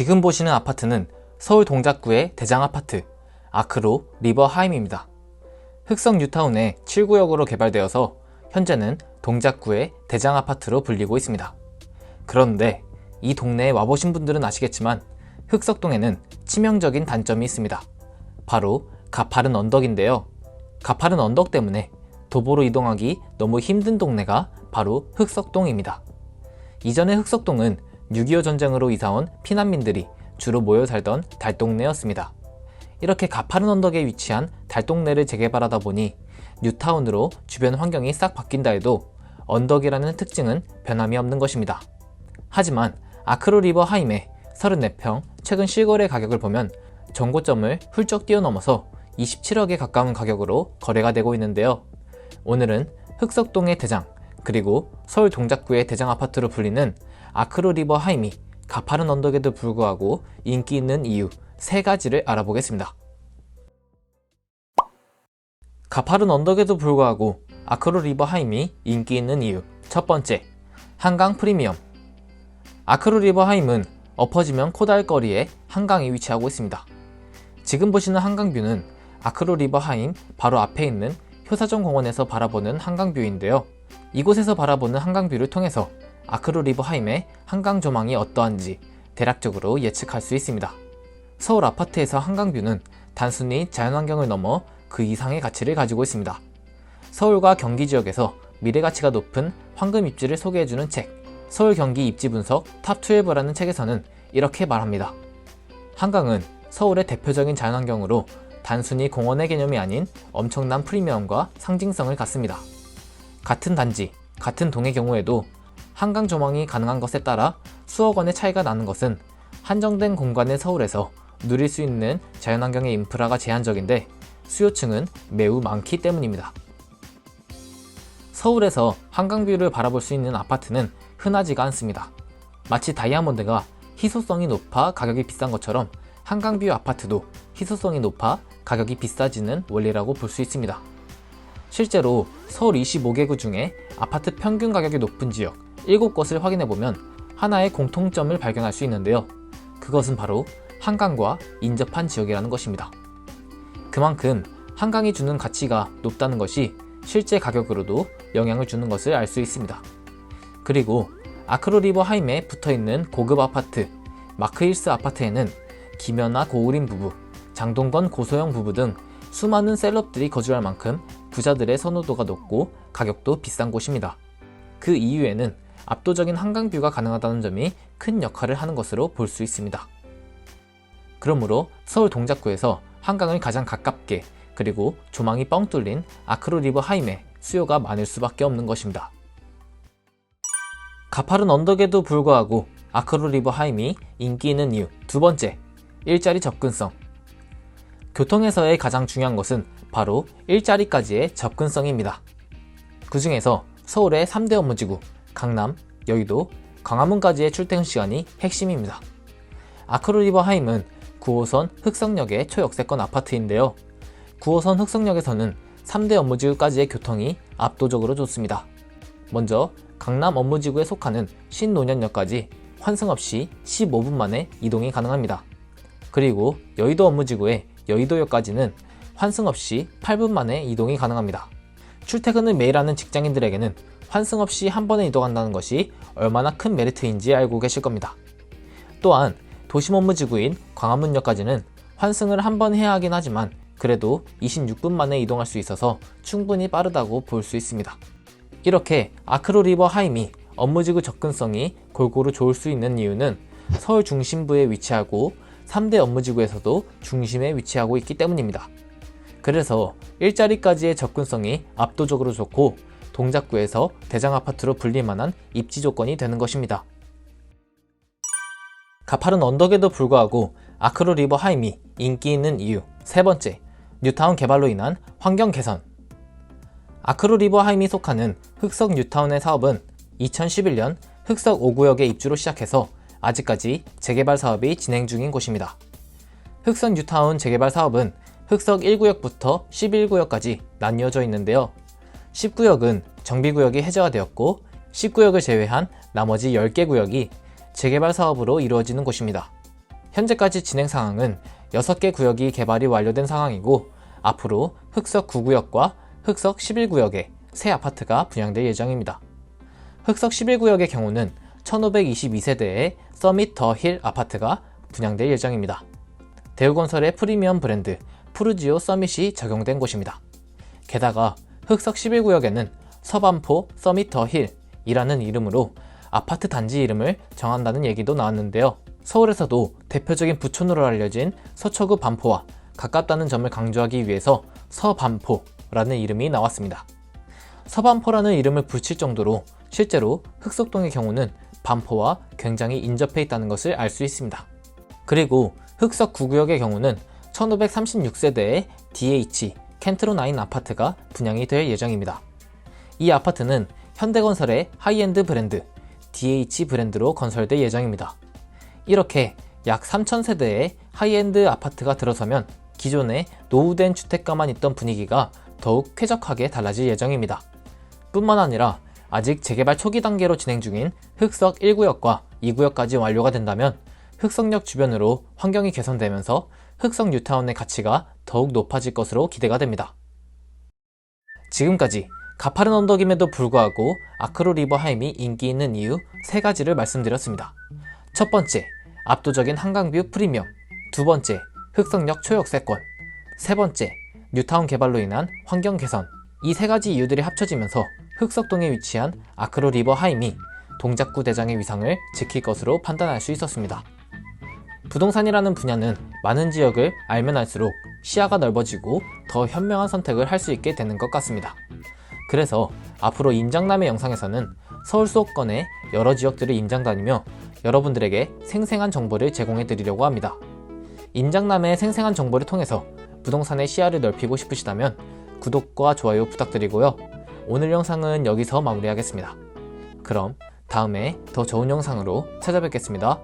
지금 보시는 아파트는 서울 동작구의 대장 아파트 아크로 리버하임입니다. 흑성 뉴타운의 7구역으로 개발되어서 현재는 동작구의 대장 아파트로 불리고 있습니다. 그런데 이 동네에 와보신 분들은 아시겠지만 흑석동에는 치명적인 단점이 있습니다. 바로 가파른 언덕인데요. 가파른 언덕 때문에 도보로 이동하기 너무 힘든 동네가 바로 흑석동입니다. 이전의 흑석동은 6.25 전쟁으로 이사온 피난민들이 주로 모여 살던 달동네였습니다. 이렇게 가파른 언덕에 위치한 달동네를 재개발하다 보니 뉴타운으로 주변 환경이 싹 바뀐다 해도 언덕이라는 특징은 변함이 없는 것입니다. 하지만 아크로 리버 하임의 34평 최근 실거래 가격을 보면 정고점을 훌쩍 뛰어넘어서 27억에 가까운 가격으로 거래가 되고 있는데요. 오늘은 흑석동의 대장 그리고 서울 동작구의 대장 아파트로 불리는 아크로 리버 하임이 가파른 언덕에도 불구하고 인기 있는 이유 세 가지를 알아보겠습니다. 가파른 언덕에도 불구하고 아크로 리버 하임이 인기 있는 이유 첫 번째 한강 프리미엄 아크로 리버 하임은 엎어지면 코다할 거리에 한강이 위치하고 있습니다. 지금 보시는 한강뷰는 아크로 리버 하임 바로 앞에 있는 효사정 공원에서 바라보는 한강뷰인데요. 이곳에서 바라보는 한강뷰를 통해서 아크로 리버 하임의 한강 조망이 어떠한지 대략적으로 예측할 수 있습니다. 서울 아파트에서 한강뷰는 단순히 자연환경을 넘어 그 이상의 가치를 가지고 있습니다. 서울과 경기 지역에서 미래 가치가 높은 황금 입지를 소개해주는 책, 서울 경기 입지 분석 탑12라는 책에서는 이렇게 말합니다. 한강은 서울의 대표적인 자연환경으로 단순히 공원의 개념이 아닌 엄청난 프리미엄과 상징성을 갖습니다. 같은 단지, 같은 동의 경우에도 한강 조망이 가능한 것에 따라 수억 원의 차이가 나는 것은 한정된 공간의 서울에서 누릴 수 있는 자연환경의 인프라가 제한적인데 수요층은 매우 많기 때문입니다. 서울에서 한강뷰를 바라볼 수 있는 아파트는 흔하지가 않습니다. 마치 다이아몬드가 희소성이 높아 가격이 비싼 것처럼 한강뷰 아파트도 희소성이 높아 가격이 비싸지는 원리라고 볼 수 있습니다. 실제로 서울 25개구 중에 아파트 평균 가격이 높은 지역 7곳을 확인해보면 하나의 공통점을 발견할 수 있는데요. 그것은 바로 한강과 인접한 지역이라는 것입니다. 그만큼 한강이 주는 가치가 높다는 것이 실제 가격으로도 영향을 주는 것을 알 수 있습니다. 그리고 아크로리버 하임에 붙어 있는 고급 아파트 마크 힐스 아파트에는 김연아 고우림 부부, 장동건 고소영 부부 등 수많은 셀럽들이 거주할 만큼 부자들의 선호도가 높고 가격도 비싼 곳입니다. 그 이유에는 압도적인 한강뷰가 가능하다는 점이 큰 역할을 하는 것으로 볼 수 있습니다. 그러므로 서울 동작구에서 한강을 가장 가깝게 그리고 조망이 뻥 뚫린 아크로 리버 하임에 수요가 많을 수밖에 없는 것입니다. 가파른 언덕에도 불구하고 아크로 리버 하임이 인기 있는 이유 두 번째, 일자리 접근성. 교통에서의 가장 중요한 것은 바로 일자리까지의 접근성입니다. 그 중에서 서울의 3대 업무지구, 강남, 여의도, 광화문까지의 출퇴근 시간이 핵심입니다. 아크로리버 하임은 9호선 흑성역의 초역세권 아파트인데요. 9호선 흑성역에서는 3대 업무지구까지의 교통이 압도적으로 좋습니다. 먼저 강남 업무지구에 속하는 신노년역까지 환승 없이 15분 만에 이동이 가능합니다. 그리고 여의도 업무지구의 여의도역까지는 환승 없이 8분 만에 이동이 가능합니다. 출퇴근을 매일 하는 직장인들에게는 환승 없이 한 번에 이동한다는 것이 얼마나 큰 메리트인지 알고 계실 겁니다. 또한 도심 업무지구인 광화문역까지는 환승을 한 번 해야 하긴 하지만 그래도 26분 만에 이동할 수 있어서 충분히 빠르다고 볼 수 있습니다. 이렇게 아크로 리버 하임이 업무지구 접근성이 골고루 좋을 수 있는 이유는 서울 중심부에 위치하고 3대 업무지구에서도 중심에 위치하고 있기 때문입니다. 그래서 일자리까지의 접근성이 압도적으로 좋고 동작구에서 대장 아파트로 불릴 만한 입지 조건이 되는 것입니다. 가파른 언덕에도 불구하고 아크로 리버 하임이 인기 있는 이유 세 번째, 뉴타운 개발로 인한 환경 개선. 아크로 리버 하임이 속하는 흑석 뉴타운의 사업은 2011년 흑석 5구역의 입주로 시작해서 아직까지 재개발 사업이 진행 중인 곳입니다. 흑석 뉴타운 재개발 사업은 흑석 1구역부터 11구역까지 나뉘어져 있는데요. 10구역은 정비구역이 해제가 되었고 10구역을 제외한 나머지 10개 구역이 재개발 사업으로 이루어지는 곳입니다. 현재까지 진행 상황은 6개 구역이 개발이 완료된 상황이고 앞으로 흑석 9구역과 흑석 11구역에 새 아파트가 분양될 예정입니다. 흑석 11구역의 경우는 1522세대의 서밋 더 힐 아파트가 분양될 예정입니다. 대우건설의 프리미엄 브랜드 푸르지오 서밋이 적용된 곳입니다. 게다가 흑석 11구역에는 서반포 서밋 더 힐이라는 이름으로 아파트 단지 이름을 정한다는 얘기도 나왔는데요. 서울에서도 대표적인 부촌으로 알려진 서초구 반포와 가깝다는 점을 강조하기 위해서 서반포라는 이름이 나왔습니다. 서반포라는 이름을 붙일 정도로 실제로 흑석동의 경우는 반포와 굉장히 인접해 있다는 것을 알 수 있습니다. 그리고 흑석 9구역의 경우는 1536세대의 DH 켄트로 9 아파트가 분양이 될 예정입니다. 이 아파트는 현대건설의 하이엔드 브랜드 DH 브랜드로 건설될 예정입니다. 이렇게 약 3,000세대의 하이엔드 아파트가 들어서면 기존의 노후된 주택가만 있던 분위기가 더욱 쾌적하게 달라질 예정입니다. 뿐만 아니라 아직 재개발 초기 단계로 진행 중인 흑석 1구역과 2구역까지 완료가 된다면 흑석역 주변으로 환경이 개선되면서 흑석 뉴타운의 가치가 더욱 높아질 것으로 기대가 됩니다. 지금까지 가파른 언덕임에도 불구하고 아크로 리버 하임이 인기 있는 이유 세 가지를 말씀드렸습니다. 첫 번째, 압도적인 한강뷰 프리미엄. 두 번째, 흑석역 초역세권. 세 번째, 뉴타운 개발로 인한 환경 개선. 이 세 가지 이유들이 합쳐지면서 흑석동에 위치한 아크로 리버 하임이 동작구 대장의 위상을 지킬 것으로 판단할 수 있었습니다. 부동산이라는 분야는 많은 지역을 알면 알수록 시야가 넓어지고 더 현명한 선택을 할 수 있게 되는 것 같습니다. 그래서 앞으로 임장남의 영상에서는 서울 수도권의 여러 지역들을 임장 다니며 여러분들에게 생생한 정보를 제공해 드리려고 합니다. 임장남의 생생한 정보를 통해서 부동산의 시야를 넓히고 싶으시다면 구독과 좋아요 부탁드리고요. 오늘 영상은 여기서 마무리하겠습니다. 그럼 다음에 더 좋은 영상으로 찾아뵙겠습니다.